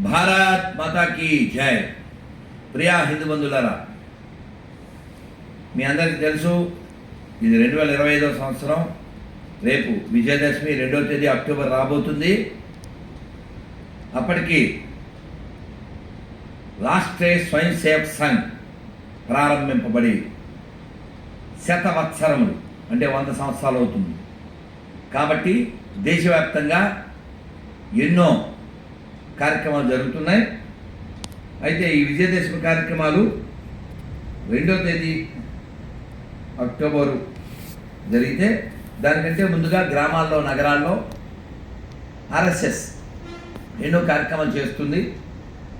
భారత్ మాతాకి జై. ప్రియా హిందూ బంధువులారా మీ అందరికీ తెలుసు ఇది రెండు వేల ఇరవై ఐదవ సంవత్సరం. రేపు విజయదశమి రెండో తేదీ అక్టోబర్ రాబోతుంది. అప్పటికి రాష్ట్రీయ స్వయం సేవక్ సంఘ్ ప్రారంభింపబడి శతవత్సరములు అంటే వంద సంవత్సరాలు అవుతుంది. కాబట్టి దేశవ్యాప్తంగా ఎన్నో కార్యక్రమాలు జరుగుతున్నాయి. అయితే ఈ విజయదశమి కార్యక్రమాలు రెండో తేదీ అక్టోబరు జరిగితే దానికంటే ముందుగా గ్రామాల్లో నగరాల్లో ఆర్ఎస్ఎస్ ఎన్నో కార్యక్రమాలు చేస్తుంది.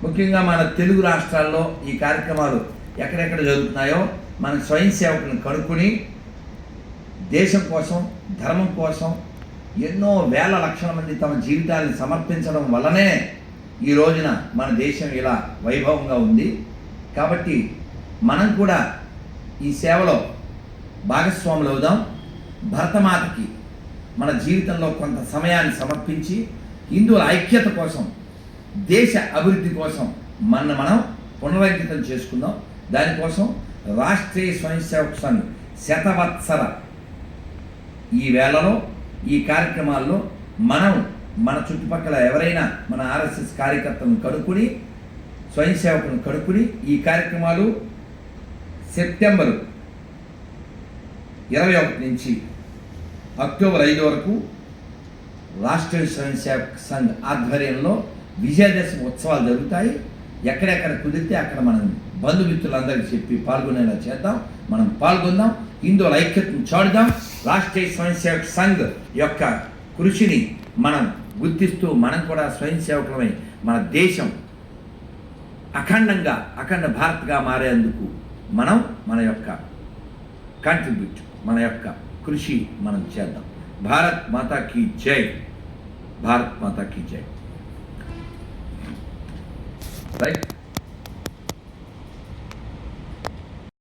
ముఖ్యంగా మన తెలుగు రాష్ట్రాల్లో ఈ కార్యక్రమాలు ఎక్కడెక్కడ జరుగుతున్నాయో మన స్వయం సేవకులను కనుక్కొని దేశం కోసం ధర్మం కోసం ఎన్నో వేల లక్షల మంది తమ జీవితాన్ని సమర్పించడం వల్లనే ఈ రోజున మన దేశం ఇలా వైభవంగా ఉంది. కాబట్టి మనం కూడా ఈ సేవలో భాగస్వాములు అవుదాం. భరతమాతకి మన జీవితంలో కొంత సమయాన్ని సమర్పించి హిందువుల ఐక్యత కోసం దేశ అభివృద్ధి కోసం మన మనం పునరంకితం చేసుకుందాం. దానికోసం రాష్ట్రీయ స్వయంసేవక సంఘం సంఘ్ శతవత్సర ఈ వేళలో ఈ కార్యక్రమాల్లో మనం మన చుట్టుపక్కల ఎవరైనా మన ఆర్ఎస్ఎస్ కార్యకర్తలను కనుక్కుని స్వయం సేవకులను కనుక్కుని ఈ కార్యక్రమాలు సెప్టెంబర్ ఇరవై ఒకటి నుంచి అక్టోబర్ ఐదు వరకు రాష్ట్రీయ స్వయం సేవక సంఘ్ ఆధ్వర్యంలో విజయదశమి ఉత్సవాలు జరుగుతాయి. ఎక్కడెక్కడ కుదిరితే అక్కడ మనం బంధుమిత్రులందరికీ చెప్పి పాల్గొనేలా చేద్దాం. మనం పాల్గొందాం. ఇందులో ఐక్యతను చాడుదాం రాష్ట్రీయ స్వయంసేవక సంఘ్ యొక్క కృషిని మనం గుర్తిస్తూ మనం కూడా స్వయం సేవకులమై మన దేశం అఖండంగా అఖండ భారత్గా మారేందుకు మనం మన యొక్క కాంట్రిబ్యూట్ మన యొక్క కృషి మనం చేద్దాం. భారత్ మాతాకి జై. భారత్ మాతాకి జై. రైట్